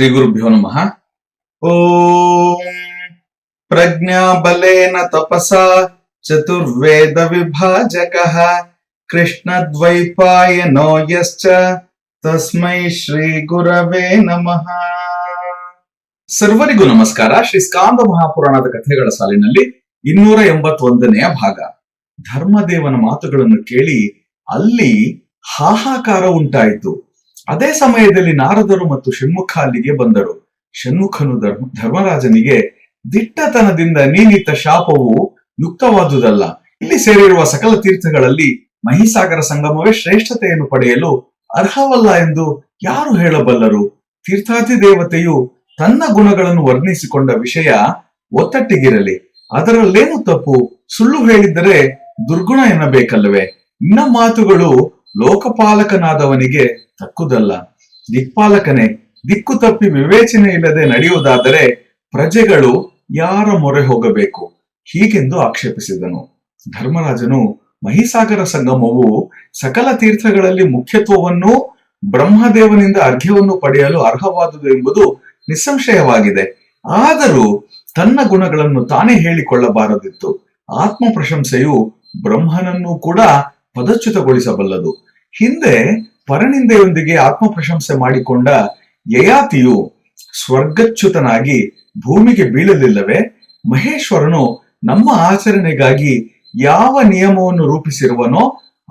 ಶ್ರೀ ಗುರುಭ್ಯೋ ನಮಃ. ಓಂ ಪ್ರಜ್ಞಾಬಲೇನ ತಪಸ ಚತುರ್ವೇದ ವಿಭಾಜಕಃ ಕೃಷ್ಣದ್ವೈಪಾಯನೋ ಯಶ್ಚ ತಸ್ಮೈ ಶ್ರೀ ಗುರವೇ ನಮಃ. ಸರ್ವರಿಗೂ ನಮಸ್ಕಾರ. ಶ್ರೀ ಸ್ಕಾಂದ ಮಹಾಪುರಾಣದ ಕಥೆಗಳ ಸಾಲಿನಲ್ಲಿ ಇನ್ನೂರ ಎಂಬತ್ತೊಂದನೆಯ ಭಾಗ. ಧರ್ಮದೇವನ ಮಾತುಗಳನ್ನು ಕೇಳಿ ಅಲ್ಲಿ ಹಾಹಾಕಾರ ಉಂಟಾಯಿತು. ಅದೇ ಸಮಯದಲ್ಲಿ ನಾರದರು ಮತ್ತು ಷಣ್ಮುಖ ಅಲ್ಲಿಗೆ ಬಂದರು. ಷಣ್ಮುಖನು ಧರ್ಮ, ಧರ್ಮರಾಜನಿಗೆ, ದಿಟ್ಟತನದಿಂದ ನೀನಿತ್ತ ಶಾಪವು ಯುಕ್ತವಾದುದಲ್ಲ. ಇಲ್ಲಿ ಸೇರಿರುವ ಸಕಲ ತೀರ್ಥಗಳಲ್ಲಿ ಮಹಿಸಾಗರ ಸಂಗಮವೇ ಶ್ರೇಷ್ಠತೆಯನ್ನು ಪಡೆಯಲು ಅರ್ಹವಲ್ಲ ಎಂದು ಯಾರು ಹೇಳಬಲ್ಲರು? ತೀರ್ಥಾತಿ ದೇವತೆಯು ತನ್ನ ಗುಣಗಳನ್ನು ವರ್ಣಿಸಿಕೊಂಡ ವಿಷಯ ಒತ್ತಟ್ಟಿಗಿರಲಿ. ಅದರಲ್ಲೇನು ತಪ್ಪು? ಸುಳ್ಳು ಹೇಳಿದ್ದರೆ ದುರ್ಗುಣ ಎನ್ನಬೇಕಲ್ಲವೇ? ನಿನ್ನ ಮಾತುಗಳು ಲೋಕಪಾಲಕನಾದವನಿಗೆ ತಕ್ಕುದಲ್ಲ. ದಿಕ್ಪಾಲಕನೇ, ದಿಕ್ಕು ತಪ್ಪಿ ವಿವೇಚನೆ ಇಲ್ಲದೆ ನಡೆಯುವುದಾದರೆ ಪ್ರಜೆಗಳು ಯಾರ ಮೊರೆ ಹೋಗಬೇಕು? ಹೀಗೆಂದು ಆಕ್ಷೇಪಿಸಿದನು ಧರ್ಮರಾಜನು ಮಹಿಸಾಗರ ಸಂಗಮವು ಸಕಲ ತೀರ್ಥಗಳಲ್ಲಿ ಮುಖ್ಯತ್ವವನ್ನು, ಬ್ರಹ್ಮದೇವನಿಂದ ಅರ್ಘ್ಯವನ್ನು ಪಡೆಯಲು ಅರ್ಹವಾದುದು ಎಂಬುದು ನಿಸ್ಸಂಶಯವಾಗಿದೆ. ಆದರೂ ತನ್ನ ಗುಣಗಳನ್ನು ತಾನೇ ಹೇಳಿಕೊಳ್ಳಬಾರದಿತ್ತು. ಆತ್ಮ ಪ್ರಶಂಸೆಯು ಬ್ರಹ್ಮನನ್ನು ಕೂಡ ಪದಚ್ಯುತಗೊಳಿಸಬಲ್ಲದು. ಹಿಂದೆ ಪರನಿಂದೆಯೊಂದಿಗೆ ಆತ್ಮ ಪ್ರಶಂಸೆ ಮಾಡಿಕೊಂಡ ಯಯಾತಿಯು ಸ್ವರ್ಗಚ್ಯುತನಾಗಿ ಭೂಮಿಗೆ ಬೀಳಲಿಲ್ಲವೇ? ಮಹೇಶ್ವರನು ನಮ್ಮ ಆಚರಣೆಗಾಗಿ ಯಾವ ನಿಯಮವನ್ನು ರೂಪಿಸಿರುವನೋ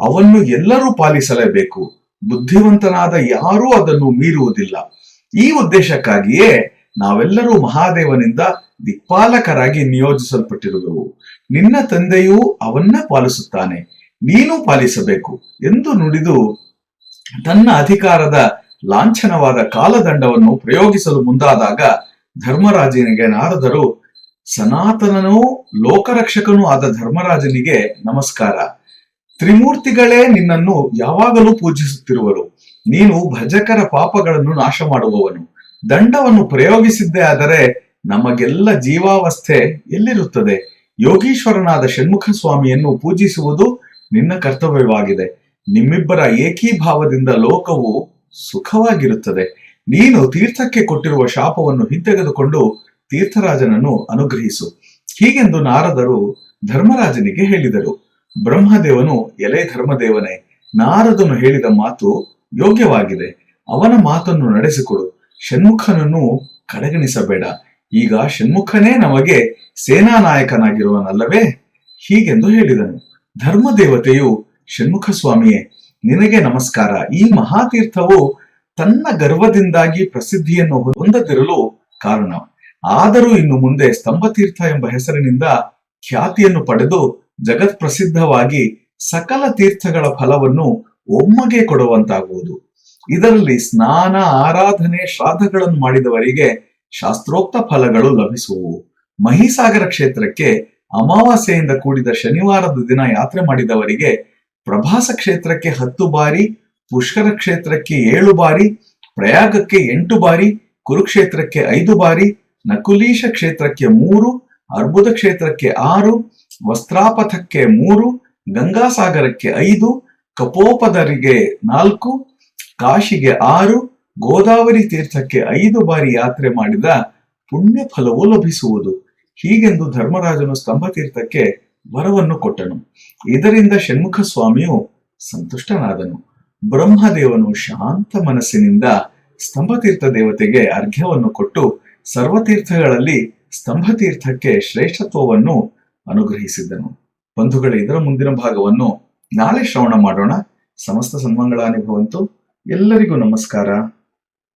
ಅವನ್ನು ಎಲ್ಲರೂ ಪಾಲಿಸಲೇಬೇಕು. ಬುದ್ಧಿವಂತನಾದ ಯಾರೂ ಅದನ್ನು ಮೀರುವುದಿಲ್ಲ. ಈ ಉದ್ದೇಶಕ್ಕಾಗಿಯೇ ನಾವೆಲ್ಲರೂ ಮಹಾದೇವನಿಂದ ದಿಕ್ಪಾಲಕರಾಗಿ ನಿಯೋಜಿಸಲ್ಪಟ್ಟಿರುವೆವು. ನಿನ್ನ ತಂದೆಯೂ ಅವನ್ನ ಪಾಲಿಸುತ್ತಾನೆ. ನೀನು ಪಾಲಿಸಬೇಕು ಎಂದು ನುಡಿದು ತನ್ನ ಅಧಿಕಾರದ ಲಾಂಛನವಾದ ಕಾಲದಂಡವನ್ನು ಪ್ರಯೋಗಿಸಲು ಮುಂದಾದಾಗ ಧರ್ಮರಾಜನಿಗೆ, ನಾರದರು, ಸನಾತನನೂ ಲೋಕರಕ್ಷಕನೂ ಆದ ಧರ್ಮರಾಜನಿಗೆ ನಮಸ್ಕಾರ. ತ್ರಿಮೂರ್ತಿಗಳೇ ನಿನ್ನನ್ನು ಯಾವಾಗಲೂ ಪೂಜಿಸುತ್ತಿರುವರು. ನೀನು ಭಜಕರ ಪಾಪಗಳನ್ನು ನಾಶ ಮಾಡುವವನು ದಂಡವನ್ನು ಪ್ರಯೋಗಿಸಿದ್ದೇ ಆದರೆ ನಮಗೆಲ್ಲ ಜೀವಾವಸ್ಥೆ ಎಲ್ಲಿರುತ್ತದೆ? ಯೋಗೀಶ್ವರನಾದ ಷಣ್ಮುಖ ಸ್ವಾಮಿಯನ್ನು ಪೂಜಿಸುವುದು ನಿನ್ನ ಕರ್ತವ್ಯವಾಗಿದೆ. ನಿಮ್ಮಿಬ್ಬರ ಏಕೀಭಾವದಿಂದ ಲೋಕವು ಸುಖವಾಗಿರುತ್ತದೆ. ನೀನು ತೀರ್ಥಕ್ಕೆ ಕೊಟ್ಟಿರುವ ಶಾಪವನ್ನು ಹಿಂತೆಗೆದುಕೊಂಡು ತೀರ್ಥರಾಜನನ್ನು ಅನುಗ್ರಹಿಸು. ಹೀಗೆಂದು ನಾರದರು ಧರ್ಮರಾಜನಿಗೆ ಹೇಳಿದರು. ಬ್ರಹ್ಮದೇವನು ಎಲೆ ಧರ್ಮದೇವನೇ, ನಾರದನು ಹೇಳಿದ ಮಾತು ಯೋಗ್ಯವಾಗಿದೆ. ಅವನ ಮಾತನ್ನು ನಡೆಸಿಕೊಡು. ಷಣ್ಮುಖನನ್ನು ಕಡೆಗಣಿಸಬೇಡ. ಈಗ ಷಣ್ಮುಖನೇ ನಮಗೆ ಸೇನಾ ನಾಯಕನಾಗಿರುವನಲ್ಲವೇ ಹೀಗೆಂದು ಹೇಳಿದನು. ಧರ್ಮದೇವತೆಯು ಷಣ್ಮುಖ ಸ್ವಾಮಿಯೇ, ನಿನಗೆ ನಮಸ್ಕಾರ. ಈ ಮಹಾತೀರ್ಥವು ತನ್ನ ಗರ್ವದಿಂದಾಗಿ ಪ್ರಸಿದ್ಧಿಯನ್ನು ಹೊಂದದಿರಲು ಕಾರಣ. ಆದರೂ ಇನ್ನು ಮುಂದೆ ಸ್ತಂಭತೀರ್ಥ ಎಂಬ ಹೆಸರಿನಿಂದ ಖ್ಯಾತಿಯನ್ನು ಪಡೆದು ಜಗತ್ ಪ್ರಸಿದ್ಧವಾಗಿ ಸಕಲ ತೀರ್ಥಗಳ ಫಲವನ್ನು ಒಮ್ಮಗೆ ಕೊಡುವಂತಾಗುವುದು. ಇದರಲ್ಲಿ ಸ್ನಾನ, ಆರಾಧನೆ, ಶ್ರಾದ್ದಗಳನ್ನು ಮಾಡಿದವರಿಗೆ ಶಾಸ್ತ್ರೋಕ್ತ ಫಲಗಳು ಲಭಿಸುವು. ಮಹಿಸಾಗರ ಕ್ಷೇತ್ರಕ್ಕೆ ಅಮಾವಾಸ್ಯೆಯಿಂದ ಕೂಡಿದ ಶನಿವಾರದ ದಿನ ಯಾತ್ರೆ ಮಾಡಿದವರಿಗೆ ಪ್ರಭಾಸ ಕ್ಷೇತ್ರಕ್ಕೆ ಹತ್ತು ಬಾರಿ, ಪುಷ್ಕರ ಕ್ಷೇತ್ರಕ್ಕೆ ಏಳು ಬಾರಿ, ಪ್ರಯಾಗಕ್ಕೆ ಎಂಟು ಬಾರಿ, ಕುರುಕ್ಷೇತ್ರಕ್ಕೆ ಐದು ಬಾರಿ, ನಕುಲೀಶ ಕ್ಷೇತ್ರಕ್ಕೆ ಮೂರು, ಅರ್ಬುದ ಕ್ಷೇತ್ರಕ್ಕೆ ಆರು, ವಸ್ತ್ರಾಪಥಕ್ಕೆ ಮೂರು, ಗಂಗಾಸಾಗರಕ್ಕೆ ಐದು, ಕಪೋಪದರಿಗೆ ನಾಲ್ಕು, ಕಾಶಿಗೆ ಆರು, ಗೋದಾವರಿ ತೀರ್ಥಕ್ಕೆ ಐದು ಬಾರಿ ಯಾತ್ರೆ ಮಾಡಿದ ಪುಣ್ಯ ಫಲವು ಲಭಿಸುವುದು. ಹೀಗೆಂದು ಧರ್ಮರಾಜನು ಸ್ತಂಭತೀರ್ಥಕ್ಕೆ ವರವನ್ನು ಕೊಟ್ಟನು. ಇದರಿಂದ ಷಣ್ಮುಖ ಸ್ವಾಮಿಯು ಸಂತುಷ್ಟನಾದನು. ಬ್ರಹ್ಮದೇವನು ಶಾಂತ ಮನಸ್ಸಿನಿಂದ ಸ್ತಂಭತೀರ್ಥ ದೇವತೆಗೆ ಅರ್ಘ್ಯವನ್ನು ಕೊಟ್ಟು ಸರ್ವತೀರ್ಥಗಳಲ್ಲಿ ಸ್ತಂಭತೀರ್ಥಕ್ಕೆ ಶ್ರೇಷ್ಠತ್ವವನ್ನು ಅನುಗ್ರಹಿಸಿದ್ದನು. ಬಂಧುಗಳ, ಇದರ ಮುಂದಿನ ಭಾಗವನ್ನು ನಾಳೆ ಶ್ರವಣ ಮಾಡೋಣ. ಸಮಸ್ತ ಸನ್ಮಂಗಳಾನುಭವಂತು ಎಲ್ಲರಿಗೂ ನಮಸ್ಕಾರ.